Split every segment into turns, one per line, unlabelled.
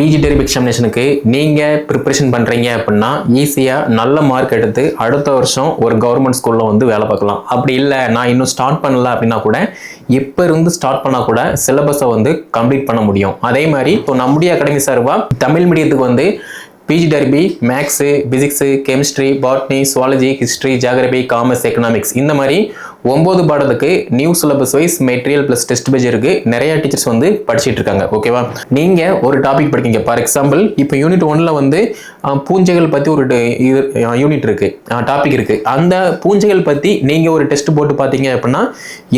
PG டெரிப் எக்ஸாமினேஷனுக்கு நீங்கள் preparation பண்ணுறீங்க அப்படின்னா ஈஸியாக நல்ல மார்க் எடுத்து அடுத்த வருஷம் ஒரு கவர்மெண்ட் ஸ்கூலில் வந்து வேலை பார்க்கலாம். அப்படி இல்லை நான் இன்னும் ஸ்டார்ட் பண்ணல அப்படின்னா கூட இப்போ இருந்து ஸ்டார்ட் பண்ணால் கூட சிலபஸை வந்து கம்ப்ளீட் பண்ண முடியும். அதே மாதிரி இப்போ நம்முடைய அகாடமி சார்பாக தமிழ் மீடியத்துக்கு வந்து PG TRB maths physics chemistry botany zoology history geography commerce economics இந்த மாதிரி ஒம்பது பாடத்துக்கு new syllabus wise material plus test page இருக்கு. நிறைய டீச்சர்ஸ் வந்து படிச்சுட்டு இருக்காங்க. ஓகேவா நீங்க ஒரு டாபிக் படிக்கீங்க ஃபார் எக்ஸாம்பிள் இப்போ யூனிட் ஒன்ல வந்து பூஞ்சைகள் பத்தி ஒரு யூனிட் இருக்கு. டாபிக் இருக்கு. அந்த பூஞ்சைகள் பத்தி நீங்க ஒரு டெஸ்ட் போட்டு பார்த்தீங்க அப்படின்னா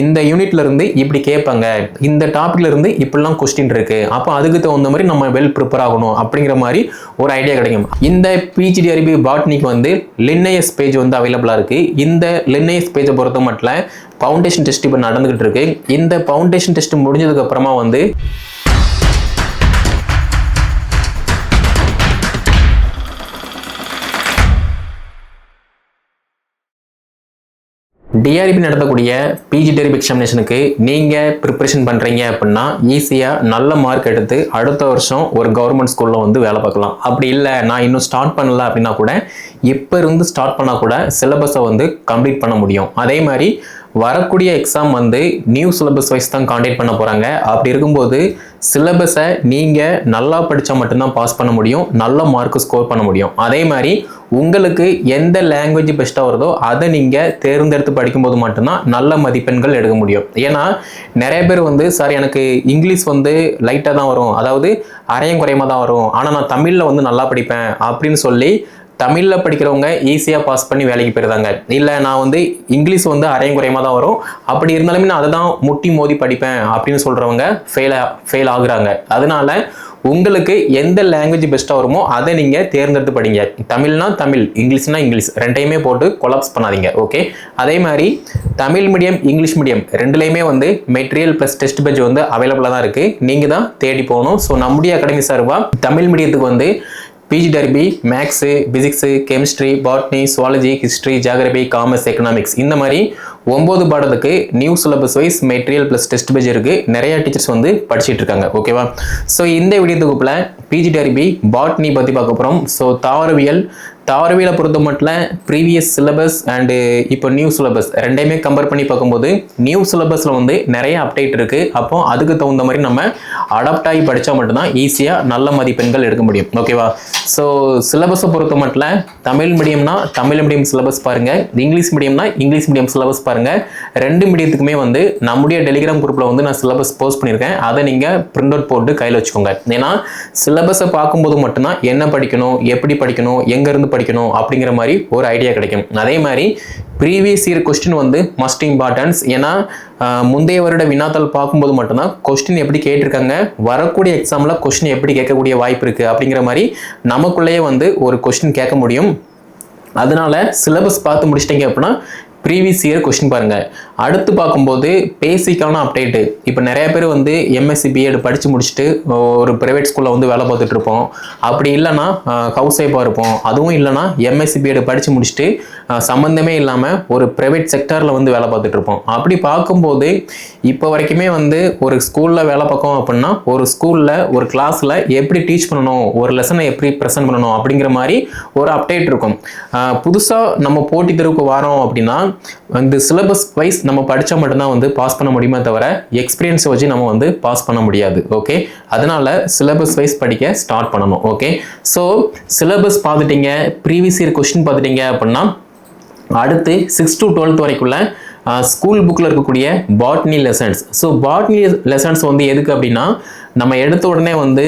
இந்த யூனிட்ல இருந்து இப்படி கேட்பாங்க. இந்த டாபிக்ல இருந்து இப்படிலாம் கொஸ்டின் இருக்கு. அப்போ அதுக்கு தகுந்த மாதிரி நம்ம வெல் ப்ரிப்பேர் ஆகணும் அப்படிங்கிற மாதிரி ஒரு ஐடியா கிடைக்கும். இந்த பிஜிடிஆர்பி பாட்னிக்கு வந்து லின்னையஸ் பேஜ் வந்து அவைலபிளா இருக்கு. இந்த லின்னையஸ் பேஜை பொறுத்த மட்டும் ஃபவுண்டேஷன் டெஸ்ட் இப்போ நடந்துகிட்டு இருக்கு. இந்த ஃபவுண்டேஷன் டெஸ்ட் முடிஞ்சதுக்கு அப்புறமா வந்து டிஆர்பி நடத்தக்கூடிய பிஜி டெரிப் எக்ஸாமினேஷனுக்கு நீங்கள் ப்ரிப்பரேஷன் பண்ணுறீங்க அப்படின்னா ஈஸியாக நல்ல மார்க் எடுத்து அடுத்த வருஷம் ஒரு கவர்மெண்ட் ஸ்கூலில் வந்து வேலை பார்க்கலாம். அப்படி இல்லை நான் இன்னும் ஸ்டார்ட் பண்ணல அப்படின்னா கூட இப்போ இருந்து ஸ்டார்ட் பண்ணால் கூட சிலபஸை வந்து கம்ப்ளீட் பண்ண முடியும். அதே மாதிரி வரக்கூடிய எக்ஸாம் வந்து நியூ சிலபஸ் வைஸ் தான் காண்டாக்ட் பண்ண போகிறாங்க அப்படி இருக்கும்போது சிலபஸை நீங்கள் நல்லா படித்தா மட்டும்தான் பாஸ் பண்ண முடியும். நல்ல மார்க் ஸ்கோர் பண்ண முடியும். அதே மாதிரி உங்களுக்கு எந்த லாங்குவேஜ் பெஸ்ட்டாக வருதோ அதை நீங்கள் தேர்ந்தெடுத்து படிக்கும்போது மட்டும்தான் நல்ல மதிப்பெண்கள் எடுக்க முடியும். ஏன்னா நிறைய பேர் வந்து சார் எனக்கு இங்கிலீஷ் வந்து லைட்டாக தான் வரும். அதாவது அரையும் குறையமாக தான் வரும். ஆனால் நான் தமிழில் வந்து நல்லா படிப்பேன். அப்படின்னு சொல்லி தமிழில் படிக்கிறவங்க ஈஸியாக பாஸ் பண்ணி வேலைக்கு போயிருந்தாங்க. இல்லை நான் வந்து இங்கிலீஷ் வந்து அரையும் குறையமாக தான் வரும். அப்படி இருந்தாலுமே நான் அதை தான் முட்டி மோதி படிப்பேன் அப்படின்னு சொல்கிறவங்க ஃபெயில் ஃபெயில் ஆகுறாங்க. அதனால உங்களுக்கு எந்த லாங்குவேஜ் பெஸ்ட்டாக வருமோ அதை நீங்கள் தேர்ந்தெடுத்து படிங்க. தமிழ்னா தமிழ் இங்கிலீஷ்னா இங்கிலீஷ். ரெண்டையுமே போட்டு கொலாப்ஸ் பண்ணாதீங்க ஓகே அதே மாதிரி தமிழ் மீடியம் இங்கிலீஷ் மீடியம் ரெண்டுலேயுமே வந்து மெட்டீரியல் ப்ளஸ் டெஸ்ட் பேஜ் வந்து அவைலபிளாக தான் இருக்குது நீங்கள் தான் தேடி போகணும். ஸோ நம்முடைய அகாடமி சார்பாக தமிழ் மீடியத்துக்கு வந்து PG TRB maths physics chemistry botany zoology history geography commerce economics இந்த மாதிரி ஒம்பது பாடத்துக்கு new syllabus wise material plus test page இருக்கு. நிறைய டீச்சர்ஸ் வந்து படிச்சுட்டு இருக்காங்க. ஓகேவா ஸோ இந்த வீடியோ தொகுப்பில் பிஜி பாட்னி பற்றி பார்க்க போகிறோம் ஸோ தாவரவியல் தாவரவியலை பொறுத்த மட்டும் ப்ரீவியஸ் சிலபஸ் அண்டு இப்போ நியூ சிலபஸ் ரெண்டையுமே கம்பேர் பண்ணி பார்க்கும்போது நியூ சிலபஸில் வந்து நிறைய அப்டேட் இருக்குது அப்போ அதுக்கு தகுந்த மாதிரி நம்ம அடாப்ட் ஆகி படித்தா மட்டும்தான் ஈஸியாக நல்ல மதிப்பெண்கள் எடுக்க முடியும். ஓகேவா ஸோ சிலபஸை பொறுத்த மட்டும் தமிழ் மீடியம்னா தமிழ் மீடியம் சிலபஸ் பாருங்கள் இங்கிலீஷ் மீடியம்னா இங்கிலீஷ் மீடியம் சிலபஸ் பாருங்கள் ரெண்டு மீடியத்துக்குமே வந்து நம்முடைய டெலிகிராம் குரூப்பில் வந்து நான் சிலபஸ் போஸ்ட் பண்ணியிருக்கேன். அதை நீங்கள் பிரிண்ட் அவுட் போட்டு கையில் வச்சுக்கோங்க. ஏன்னா சிலபஸை பார்க்கும்போது மட்டும்தான் என்ன படிக்கணும் எப்படி படிக்கணும் எங்கேருந்து படிக்கணும் அப்படிங்கிற மாதிரி ஒரு ஐடியா கிடைக்கும். அதே மாதிரி ப்ரீவியஸ் இயர் கொஸ்டின் வந்து மஸ்ட் இம்பார்ட்டன்ஸ் ஏன்னா முந்தைய வருட வினாத்தாள் பார்க்கும்போது மட்டும்தான் கொஸ்டின் எப்படி கேட்டிருக்காங்க வரக்கூடிய எக்ஸாமில் கொஸ்டின் எப்படி கேட்கக்கூடிய வாய்ப்பு இருக்குது அப்படிங்கிற மாதிரி நமக்குள்ளேயே வந்து ஒரு கொஸ்டின் கேட்க முடியும். அதனால சிலபஸ் பார்த்து முடிச்சிட்டிங்க அப்படின்னா ப்ரீவியஸ் இயர் கொஸ்டின் பாருங்கள் அடுத்து பார்க்கும்போது பேசிக்கான அப்டேட்டு இப்போ நிறைய பேர் வந்து எம்எஸ்சி பிஎட் படித்து முடிச்சுட்டு ஒரு ப்ரைவேட் ஸ்கூலில் வந்து வேலை பார்த்துட்டு இருப்போம். அப்படி இல்லைன்னா ஹவுஸ் ஒய்ஃபாக இருப்போம். அதுவும் இல்லைன்னா எம்எஸ்சி பிஎட் படித்து முடிச்சுட்டு சம்மந்தமே இல்லாமல் ஒரு ப்ரைவேட் செக்டாரில் வந்து வேலை பார்த்துட்டு இருப்போம். அப்படி பார்க்கும்போது இப்போ வரைக்குமே வந்து ஒரு ஸ்கூலில் வேலை பார்க்கோம் அப்படின்னா ஒரு ஸ்கூலில் ஒரு கிளாஸில் எப்படி டீச் பண்ணணும் ஒரு லெசனை எப்படி ப்ரெசென்ட் பண்ணணும் அப்படிங்கிற மாதிரி ஒரு அப்டேட் இருக்கும். புதுசாக நம்ம போட்டி தேர்வுக்கு வரோம் அப்படின்னா இந்த சிலபஸ் வைஸ் நம்ம படித்தா மட்டும்தான் வந்து பாஸ் பண்ண முடியுமே தவிர எக்ஸ்பீரியன்ஸை வச்சு நம்ம வந்து பாஸ் பண்ண முடியாது ஓகே அதனால் சிலபஸ் வைஸ் படிக்க ஸ்டார்ட் பண்ணணும் ஓகே ஸோ சிலபஸ் பார்த்துட்டீங்க ப்ரீவியஸ் இயர் கொஸ்டின் பார்த்துட்டீங்க அப்படின்னா அடுத்து சிக்ஸ் டு டுவெல்த் வரைக்குள்ள ஸ்கூல் புக்கில் இருக்கக்கூடிய botany lessons so botany lessons வந்து எதுக்கு அப்படின்னா நம்ம எடுத்த உடனே வந்து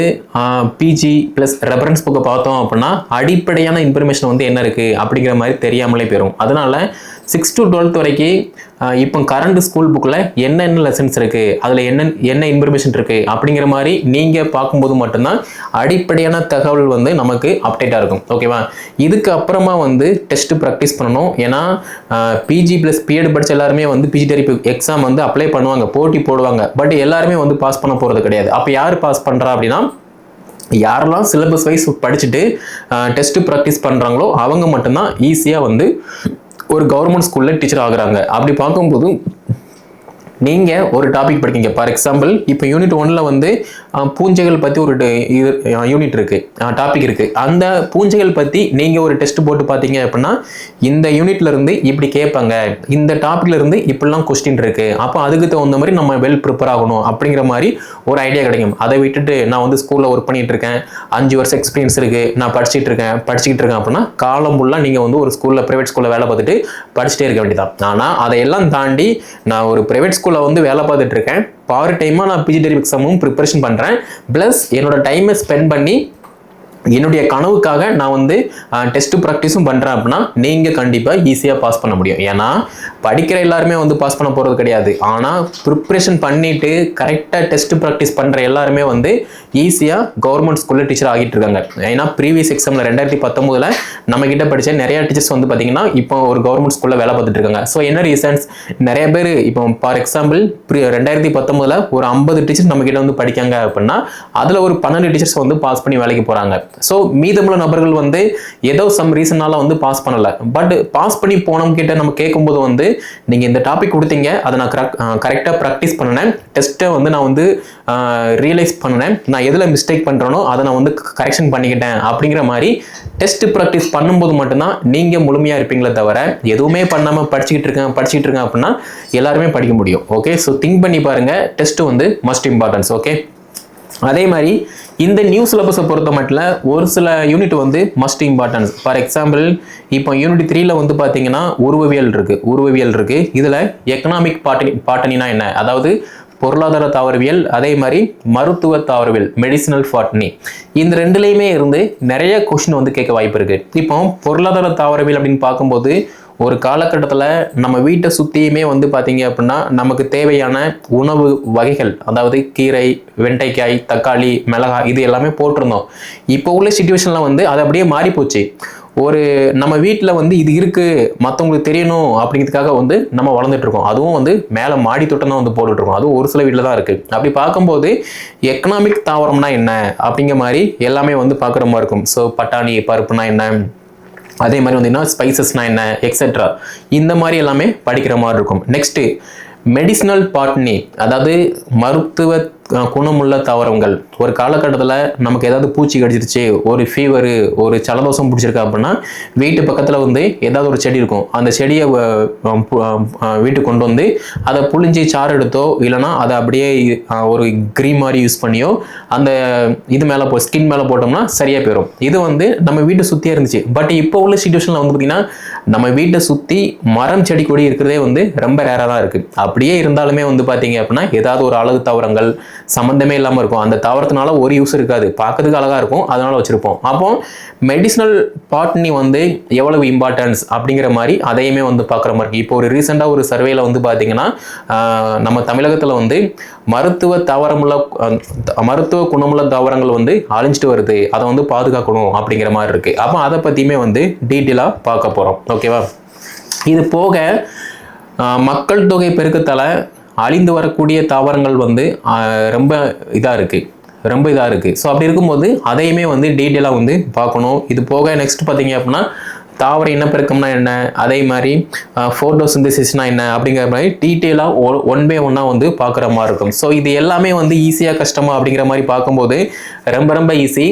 பிஜி ப்ளஸ் ரெஃபரன்ஸ் புக்கை பார்த்தோம் அப்படின்னா அடிப்படையான இன்ஃபர்மேஷன் வந்து என்ன இருக்குது அப்படிங்கிற மாதிரி தெரியாமலே போயிடும் அதனால சிக்ஸ் டு டுவெல்த் வரைக்கும் இப்போ கரண்ட் ஸ்கூல் புக்கில் என்னென்ன லெசன்ஸ் இருக்குது அதில் என்ன என்ன இன்ஃபர்மேஷன் இருக்குது அப்படிங்கிற மாதிரி நீங்கள் பார்க்கும்போது மட்டும்தான் அடிப்படையான தகவல் வந்து நமக்கு அப்டேட்டாக இருக்கும். ஓகேவா இதுக்கு அப்புறமா வந்து டெஸ்ட் ப்ராக்டிஸ் பண்ணணும். ஏன்னா பிஜி ப்ளஸ் பிஎட் படித்த எல்லாருமே வந்து பிஜி டெரிப்பு எக்ஸாம் வந்து அப்ளை பண்ணுவாங்க போட்டி போடுவாங்க. பட் எல்லாருமே வந்து பாஸ் பண்ண போகிறது கிடையாது. அப்போ யார் பாஸ் பண்ணுறா அப்படின்னா யாரெல்லாம் சிலபஸ் வைஸ் படிச்சுட்டு டெஸ்ட்டு ப்ராக்டிஸ் பண்ணுறாங்களோ அவங்க மட்டும்தான் ஈஸியாக வந்து ஒரு கவர்மெண்ட் ஸ்கூலில் டீச்சர் ஆகுறாங்க. அப்படி பார்க்கும்போது நீங்கள் ஒரு டாபிக் படிக்கீங்க ஃபார் எக்ஸாம்பிள் இப்போ யூனிட் ஒன்னில் வந்து பூஞ்சைகள் பற்றி ஒரு யூனிட் இருக்குது டாபிக் இருக்குது அந்த பூஞ்சைகள் பற்றி நீங்கள் ஒரு டெஸ்ட் போட்டு பார்த்தீங்க அப்படின்னா இந்த யூனிட்லேருந்து இப்படி கேட்பாங்க. இந்த டாப்பிக்லேருந்து இப்படிலாம் கொஸ்டின் இருக்குது அப்போ அதுக்கு தகுந்த மாதிரி நம்ம வெல் ப்ரிப்பேர் ஆகணும் அப்படிங்கிற மாதிரி ஒரு ஐடியா கிடைக்கும். அதை விட்டுட்டு நான் வந்து ஸ்கூலில் ஒர்க் பண்ணிகிட்டு இருக்கேன். அஞ்சு வருஷம் எக்ஸ்பீரியன்ஸ் இருக்குது நான் படிச்சுட்டு இருக்கேன். படிச்சுக்கிட்டு இருக்கேன் அப்படின்னா காலம் ஃபுல்லாக நீங்கள் வந்து ஒரு ஸ்கூலில் ப்ரைவேட் ஸ்கூலில் வேலை பார்த்துட்டு படிச்சுட்டே இருக்க வேண்டியதான் ஆனால் அதையெல்லாம் தாண்டி நான் ஒரு ப்ரைவேட் ஸ்கூல் ஸ்கூலில் வந்து வேலை பார்த்துட்டு இருக்கேன். பார்ட் டைமாக நான் பிஜி டெரிவ் எக்ஸாமும் ப்ரிப்பரேஷன் பண்ணுறேன் ப்ளஸ் என்னோட டைமை ஸ்பெண்ட் பண்ணி என்னுடைய கனவுக்காக நான் வந்து டெஸ்ட் ப்ராக்டிஸும் பண்ணுறேன் அப்படின்னா நீங்கள் கண்டிப்பாக ஈஸியாக பாஸ் பண்ண முடியும். ஏன்னா படிக்கிற எல்லாருமே வந்து பாஸ் பண்ண போகிறது கிடையாது. ஆனால் ப்ரிப்ரேஷன் பண்ணிவிட்டு கரெக்டாக டெஸ்ட் ப்ராக்டிஸ் பண்ணுற எல்லாருமே வந்து ஈஸியாக கவர்மெண்ட் ஸ்கூலில் டீச்சர் ஆகிட்டு இருக்காங்க. ஏன்னா ப்ரீவியஸ் எக்ஸாமில் ரெண்டாயிரத்தி பத்தொம்போதில் நம்மக்கிட்ட படித்த நிறைய டீச்சர்ஸ் வந்து பார்த்தீங்கன்னா இப்போ ஒரு கவர்மெண்ட் ஸ்கூலில் வேலை பார்த்துட்டு இருக்காங்க. ஸோ என்ன ரீசன்ஸ் நிறைய பேர் இப்போ ஃபார் எக்ஸாம்பிள் ரெண்டாயிரத்தி பத்தொம்போதில் ஒரு ஐம்பது டீச்சர்ஸ் நம்மக்கிட்ட வந்து படிக்காங்க அப்படின்னா அதில் ஒரு பன்னெண்டு டீச்சர்ஸ் வந்து பாஸ் பண்ணி வேலைக்கு போகிறாங்க ஸோ மீதமுள்ள நபர்கள் வந்து ஏதோ சம் ரீசனால வந்து பாஸ் பண்ணலை. பட் பாஸ் பண்ணி போனோம் கிட்ட நம்ம கேட்கும்போது வந்து நீங்கள் இந்த டாபிக் கொடுத்தீங்க. அதை நான் கரெக்ட் கரெக்டாக ப்ராக்டிஸ் பண்ணினேன். டெஸ்ட்டை வந்து நான் வந்து ரியலைஸ் பண்ணினேன். நான் எதில் மிஸ்டேக் பண்ணுறேனோ அதை நான் வந்து கரெக்ஷன் பண்ணிக்கிட்டேன் அப்படிங்கிற மாதிரி டெஸ்ட் ப்ராக்டிஸ் பண்ணும்போது மட்டும்தான் நீங்கள் முழுமையாக இருப்பீங்களே தவிர எதுவுமே பண்ணாமல் படிச்சுக்கிட்டு இருக்கேன் படிச்சுக்கிட்டு இருக்கேன் அப்படின்னா எல்லாருமே படிக்க முடியும். ஓகே ஸோ திங்க் பண்ணி பாருங்கள் டெஸ்ட்டு வந்து மஸ்ட் இம்பார்ட்டன்ஸ் ஓகே அதே மாதிரி இந்த நியூ சிலபஸை பொறுத்த மட்டும் ஒரு சில யூனிட் வந்து மஸ்ட் இம்பார்ட்டன்ஸ் ஃபார் எக்ஸாம்பிள் இப்போ யூனிட் த்ரீல வந்து பார்த்தீங்கன்னா உருவவியல் இருக்கு. உருவவியல் இருக்கு. இதில் எக்கனாமிக் பாட்டனி பாட்டனினா என்ன? அதாவது பொருளாதார தாவரவியல் அதே மாதிரி மருத்துவ தாவரவியல் மெடிசினல் பாட்னி இந்த ரெண்டுலேயுமே இருந்து நிறைய கொஷின் வந்து கேட்க வாய்ப்பு இருக்குது இப்போ பொருளாதார தாவரவியல் அப்படின்னு பார்க்கும்போது ஒரு காலகட்டத்தில் நம்ம வீட்டை சுற்றியுமே வந்து பார்த்தீங்க அப்படின்னா நமக்கு தேவையான உணவு வகைகள் அதாவது கீரை வெண்டைக்காய் தக்காளி மிளகாய் இது எல்லாமே போட்டிருந்தோம். இப்போ உள்ள சுச்சுவேஷனில் வந்து அது அப்படியே மாறி போச்சு ஒரு நம்ம வீட்டில் வந்து இது இருக்குது மற்றவங்களுக்கு தெரியணும் அப்படிங்கிறதுக்காக வந்து நம்ம வளர்ந்துட்டு இருக்கோம். அதுவும் வந்து மேலே மாடி தோட்டம் தான் வந்து போட்டுட்ருக்கோம் அதுவும் ஒரு சில வீட்டில் தான் இருக்குது அப்படி பார்க்கும்போது எக்கனாமிக் தாவரம்னா என்ன அப்படிங்கிற மாதிரி எல்லாமே வந்து பார்க்குற மாதிரி இருக்கும். ஸோ பட்டாணி பருப்புனா என்ன? அதே மாதிரி வந்து ஸ்பைசஸ்னால் என்ன எக்ஸெட்ரா இந்த மாதிரி எல்லாமே படிக்கிற மாதிரி இருக்கும். நெக்ஸ்ட்டு மெடிசினல் பாட்னி அதாவது மருத்துவ குணமுள்ள தாவரங்கள். ஒரு காலகட்டத்தில் நமக்கு ஏதாவது பூச்சி கடிச்சிருச்சு ஒரு ஃபீவரு ஒரு ஜலதோஷம் பிடிச்சிருக்கு அப்படின்னா வீட்டு பக்கத்தில் வந்து ஏதாவது ஒரு செடி இருக்கும். அந்த செடியை வீட்டுக்கு கொண்டு வந்து அதை புழிஞ்சி சாறு எடுத்தோ இல்லைன்னா அதை அப்படியே ஒரு க்ரீம் மாதிரி யூஸ் பண்ணியோ அந்த இது மேலே போ ஸ்கின் மேலே போட்டோம்னா சரியாக போயிடும் இது வந்து நம்ம வீட்டை சுற்றியே இருந்துச்சு. பட் இப்போ உள்ள சுச்சுவேஷனில் வந்து பார்த்திங்கன்னா நம்ம வீட்டை சுற்றி மரம் செடி கொடி இருக்கிறதே வந்து ரொம்ப ரேராக தான் இருக்குது அப்படியே இருந்தாலுமே வந்து பார்த்தீங்க அப்படின்னா ஏதாவது ஒரு அழகு தாவரங்கள் சம்மந்தமே இல்லாமல் இருக்கும். அந்த தாவரத்தினால ஒரு யூஸ் இருக்காது. பார்க்கறதுக்கு அழகாக இருக்கும். அதனால் வச்சுருப்போம். அப்போ மெடிசனல் பாட்னி வந்து எவ்வளவு இம்பார்ட்டன்ஸ் அப்படிங்கிற மாதிரி அதையுமே வந்து பார்க்குற மாதிரி இருக்கு. இப்போ ஒரு ரீசெண்டாக ஒரு சர்வேல வந்து பார்த்தீங்கன்னா நம்ம தமிழகத்தில் வந்து மருத்துவ தாவரமுள்ள மருத்துவ குணமுள்ள தாவரங்கள் வந்து அழிஞ்சிட்டு வருது. அதை வந்து பாதுகாக்கணும் அப்படிங்கிற மாதிரி இருக்குது அப்போ அதை பற்றியுமே வந்து டீட்டெயிலாக பார்க்க போகிறோம் ஓகேவா? இது போக மக்கள் தொகை பெருக்கத்தால் அழிந்து வரக்கூடிய தாவரங்கள் வந்து ரொம்ப இதாக இருக்குது ரொம்ப இதாக இருக்குது ஸோ அப்படி இருக்கும்போது அதையுமே வந்து டீட்டெயிலாக வந்து பார்க்கணும். இது போக நெக்ஸ்ட் பார்த்தீங்க அப்படின்னா தாவர இனப்பெருக்கம்னா என்ன? அதே மாதிரி ஃபோட்டோசிந்தசிஸ்னா என்ன? அப்படிங்கிற மாதிரி டீட்டெயிலாக ஒன் பை ஒன்னாக வந்து பார்க்குற மாதிரி இருக்கும். ஸோ இது எல்லாமே வந்து ஈஸியாக கஷ்டமாக அப்படிங்கிற மாதிரி பார்க்கும்போது ரொம்ப ரொம்ப ஈஸி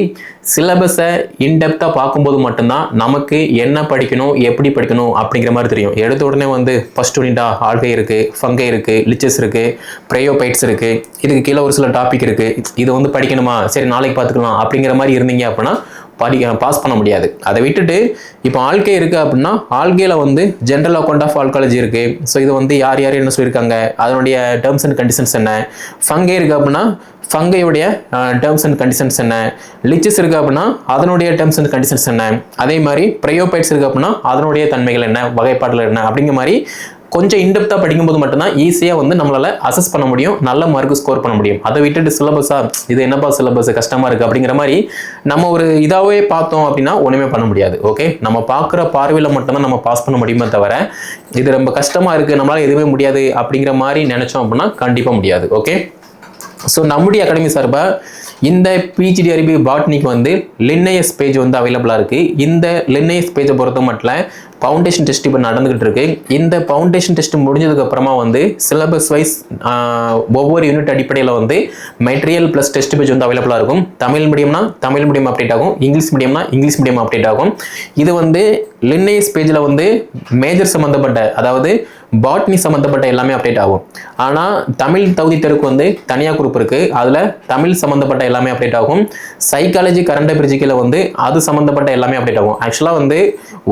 சிலபஸை இன்டெப்த்தாக பார்க்கும்போது மட்டும்தான் நமக்கு என்ன படிக்கணும் எப்படி படிக்கணும் அப்படிங்கிற மாதிரி தெரியும். எடுத்த உடனே வந்து ஃபஸ்ட் யூனிட்டா ஆல்கை இருக்குது ஃபங்கை இருக்குது லிச்சஸ் இருக்குது ப்ரையோபைட்ஸ் இருக்குது இதுக்கு கீழே ஒரு சில டாபிக் இருக்குது இது வந்து படிக்கணுமா? சரி நாளைக்கு பார்த்துக்கலாம் அப்படிங்கிற மாதிரி இருந்தீங்க அப்படின்னா படி பாஸ் பண்ண முடியாது. அதை விட்டுட்டு இப்போ ஆல்கே இருக்குது அப்படின்னா ஆல்கேல வந்து ஜென்ரல் அக்கௌண்ட் ஆஃப் ஆல்காலஜி இருக்குது ஸோ இது வந்து யார் யார் என்ன சொல்லியிருக்காங்க? அதனுடைய டேர்ம்ஸ் அண்ட் கண்டிஷன்ஸ் என்ன? ஃபங்கே இருக்குது அப்படின்னா ஃபங்கையுடைய டேர்ம்ஸ் அண்ட் கண்டிஷன்ஸ் என்ன? லிச்சஸ் இருக்குது அப்படின்னா அதனுடைய டேர்ம்ஸ் அண்ட் கண்டிஷன்ஸ் என்ன? அதே மாதிரி ப்ரையோபைட்ஸ் இருக்குது அப்படின்னா அதனுடைய தன்மைகள் என்ன? வகைப்பாடுகள் என்ன? அப்படிங்கிற மாதிரி கொஞ்சம் இன்டெப்த்தாக படிக்கும்போது மட்டும்தான் ஈஸியாக வந்து நம்மளால் அசஸ் பண்ண முடியும் நல்ல மார்க் ஸ்கோர் பண்ண முடியும். அதை விட்டுட்டு சிலபஸா இது என்னப்பா சிலபஸ் கஷ்டமாக இருக்குது அப்படிங்கிற மாதிரி நம்ம ஒரு இதாகவே பார்த்தோம் அப்படின்னா ஒன்றுமே பண்ண முடியாது ஓகே நம்ம பார்க்குற பார்வையில் மட்டும்தான் நம்ம பாஸ் பண்ண முடியுமே தவிர இது ரொம்ப கஷ்டமாக இருக்குது நம்மளால் எதுவுமே முடியாது அப்படிங்கிற மாதிரி நினச்சோம் அப்படின்னா கண்டிப்பாக முடியாது ஓகே ஸோ நம்முடைய அகாடமி சார்பாக இந்த பிஜிடிஆர்பி பாட்னிக்கு வந்து லின்னையஸ் பேஜ் வந்து அவைலபிளாக இருக்குது இந்த லின்னையஸ் பேஜை பொறுத்த மட்டும் ஃபவுண்டேஷன் டெஸ்ட் இப்போ நடந்துகிட்டு இருக்கு. இந்த ஃபவுண்டேஷன் டெஸ்ட் முடிஞ்சதுக்கு அப்புறமா வந்து சிலபஸ் வைஸ் ஒவ்வொரு யூனிட் அடிப்படையில் வந்து மெட்டீரியல் ப்ளஸ் டெஸ்ட் பேஜ் வந்து அவைலபிளாக இருக்கும். தமிழ் மீடியம்னா தமிழ் மீடியம் அப்டேட் ஆகும். இங்கிலீஷ் மீடியம்னா இங்கிலீஷ் மீடியம் அப்டேட் ஆகும். இது வந்து லின்னையஸ் பேஜில் வந்து மேஜர் சம்மந்தப்பட்ட அதாவது பாட்னி சம்மந்தப்பட்ட எல்லாமே அப்டேட் ஆகும். ஆனால் தமிழ் தகுதி தெருக்கு வந்து தனியாக குரூப் இருக்குது அதில் தமிழ் சம்மந்தப்பட்ட எல்லாமே அப்டேட் ஆகும். சைக்காலஜி கரண்ட் பிரிஜிக்கில் வந்து அது சம்மந்தப்பட்ட எல்லாமே அப்டேட் ஆகும். ஆக்சுவலாக வந்து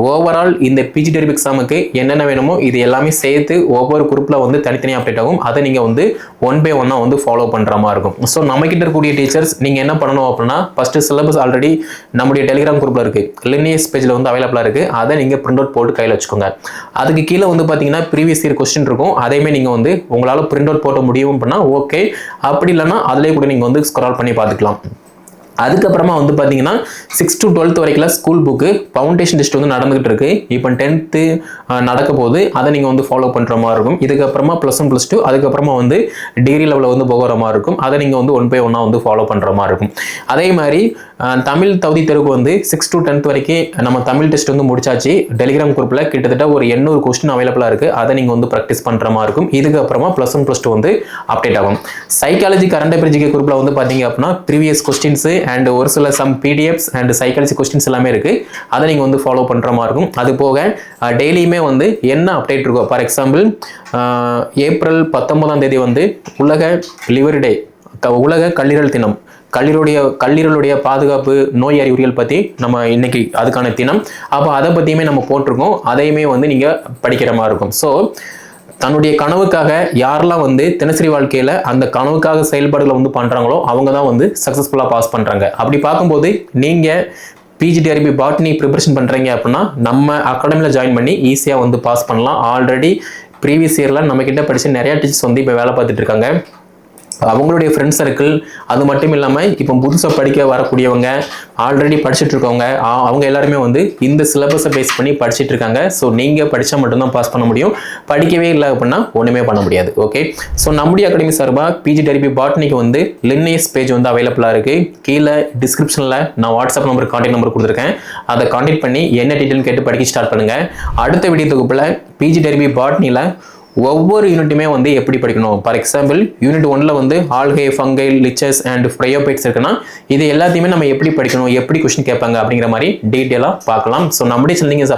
ஓவரால் இந்த பிஜி டெரிப் எக்ஸாமுக்கு என்னென்ன வேணுமோ இது எல்லாமே சேர்த்து ஒவ்வொரு குரூப்பில் வந்து தனித்தனியாக அப்டேட் ஆகும். அதை நீங்கள் வந்து ஒன் பை ஒன்னாக வந்து ஃபாலோ பண்ணுற மாதிரி இருக்கும். ஸோ நம்மக்கிட்ட இருக்கக்கூடிய டீச்சர்ஸ் நீங்கள் என்ன பண்ணணும் அப்படின்னா ஃபஸ்ட்டு சிலபஸ் ஆல்ரெடி நம்முடைய டெலிகிராம் குரூப்பில் இருக்குது லினியஸ் பேஜில் வந்து அவைலபிளாக இருக்குது அதை நீங்கள் பிரிண்ட் அவுட் போட்டு கையில் வச்சுக்கோங்க. அதுக்கு கீழே வந்து பார்த்தீங்கன்னா ப்ரீவியஸ் இயர் கொஸ்டின் இருக்கும். அதையுமே நீங்கள் வந்து உங்களால் பிரிண்ட் அவுட் போட்ட முடியும் அப்படின்னா ஓகே அப்படி இல்லைன்னா அதிலே கூட நீங்கள் வந்து ஸ்க்ரால் பண்ணி பார்த்துக்கலாம். அதுக்கப்புறமா வந்து பார்த்தீங்கன்னா சிக்ஸ் டு டுவெல்த் வரைக்கும் ஸ்கூல் புக்கு ஃபவுண்டேஷன் டெஸ்ட் வந்து நடந்துகிட்டு இருக்கு. இப்போ டென்த்து நடக்க போது அதை நீங்கள் வந்து ஃபாலோ பண்ணுற மாதிரி இருக்கும். இதுக்கப்புறமா ப்ளஸ் ஒன் ப்ளஸ் டூ அதுக்கப்புறமா வந்து டிகிரி லெவலில் வந்து போகிற மாதிரி இருக்கும். அதை நீங்கள் வந்து ஒன் பை ஒன்னாக வந்து ஃபாலோ பண்ணுற மாதிரி இருக்கும். அதே மாதிரி தமிழ் தகுதி தெருவுக்கு வந்து சிக்ஸ் டு டென்த் வரைக்கும் நம்ம தமிழ் டெஸ்ட் வந்து முடிச்சாச்சு. டெலிகிராம் குரூப்பில் கிட்டத்தட்ட ஒரு எண்ணூறு கொஸ்டின் அவைலபிளாக இருக்குது அதை நீங்கள் வந்து ப்ராக்டிஸ் பண்ணுற மாதிரி இருக்கும். இதுக்கப்புறமா ப்ளஸ் ஒன் ப்ளஸ் டூ வந்து அப்டேட் ஆகும். சைக்காலஜி கரண்ட் அஃபேர் குரூப்பில் வந்து பார்த்தீங்க அப்படின்னா ப்ரீவியஸ் கொஸ்டின்ஸு அண்ட் ஒரு சில some PDFs and psychology questions எல்லாமே இருக்குது அதை நீங்கள் வந்து ஃபாலோ பண்ணுற மாதிரி இருக்கும். அது போக டெய்லியுமே வந்து என்ன அப்டேட் இருக்கோ ஃபார் எக்ஸாம்பிள் ஏப்ரல் பத்தொன்பதாம் தேதி வந்து உலக லிவர் டே உலக கல்லீரல் தினம் கல்லீரலுடைய கல்லீரலுடைய பாதுகாப்பு நோய் அறிகுறிகள் பற்றி நம்ம இன்னைக்கு அதுக்கான தினம். அப்போ அதை பற்றியுமே நம்ம போட்டிருக்கோம். அதையுமே வந்து நீங்கள் படிக்கிற மாதிரி இருக்கும். ஸோ தன்னுடைய கனவுக்காக யாரெல்லாம் வந்து தினசரி வாழ்க்கையில் அந்த கனவுக்காக செயல்பாடுகளை வந்து பண்ணுறாங்களோ அவங்க தான் வந்து சக்ஸஸ்ஃபுல்லாக பாஸ் பண்ணுறாங்க அப்படி பார்க்கும்போது நீங்கள் பிஜிடிஆர்பி பாட்னி ப்ரிப்பரேஷன் பண்ணுறீங்க அப்படின்னா நம்ம அகாடமியில் ஜாயின் பண்ணி ஈஸியாக வந்து பாஸ் பண்ணலாம். ஆல்ரெடி ப்ரீவியஸ் இயரில் நம்மக்கிட்ட படித்த நிறையா டீச்சர்ஸ் வந்து இப்போ வேலை பார்த்துட்டு இருக்காங்க. அவங்களுடைய ஃப்ரெண்ட் சர்க்கிள் அது மட்டும் இல்லாமல் இப்போ புதுசாக படிக்க வரக்கூடியவங்க ஆல்ரெடி படிச்சுட்டு இருக்கவங்க அவங்க எல்லாருமே வந்து இந்த சிலபஸை பேஸ் பண்ணி படிச்சுட்டு இருக்காங்க. ஸோ நீங்கள் படித்தா மட்டும்தான் பாஸ் பண்ண முடியும். படிக்கவே இல்லை அப்படின்னா ஒன்றுமே பண்ண முடியாது. ஓகே ஸோ நம்முடைய அகாடமி சார்பாக பிஜி டெரிபி பாட்னிக்கு வந்து லின்னேஸ் பேஜ் வந்து அவைலபிளாக இருக்குது கீழே டிஸ்கிரிப்ஷனில் நான் வாட்ஸ்அப் நம்பர் கான்டாக்ட் நம்பர் கொடுத்துருக்கேன். அதை கான்டாக்ட் பண்ணி என்ன டீட்டெயில் கேட்டு படிக்க ஸ்டார்ட் பண்ணுங்கள் அடுத்த வீடியோ தொகுப்பில் பிஜி டெரிபி பாட்னியில் ஒவ்வொரு யூனிட்டுமே வந்து எப்படி படிக்கணும்? ஃபார் எக்ஸாம்பிள் யூனிட் ஒன்ல வந்து algae fungi lichens and bryophytes இருக்குன்னா இது எல்லாத்தையுமே நம்ம எப்படி படிக்கணும்? எப்படி கொஸ்டின் கேட்பாங்க? அப்படிங்கிற மாதிரி டீட்டெயிலாக பார்க்கலாம். ஸோ நம்முடைய சேனல் நீங்கள்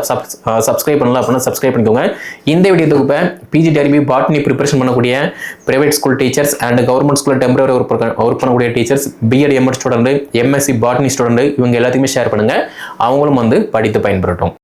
சப்ஸ்கிரைப் பண்ணலாம் அப்படின்னா சப்ஸ்கிரைப் பண்ணிக்கோங்க. இந்த வீடியோ தொகுப்பை பிஜி டெரிபி பாட்னி ப்ரிப்பரேஷன் பண்ணக்கூடிய private school teachers and government ஸ்கூலில் டெம்பரரி ஒர்க் ஒர்க் பண்ணக்கூடிய teachers BEd MEd student MSc botany student இவங்க எல்லாத்தையுமே ஷேர் பண்ணுங்கள் அவங்களும் வந்து படித்து பயன்படுத்தும்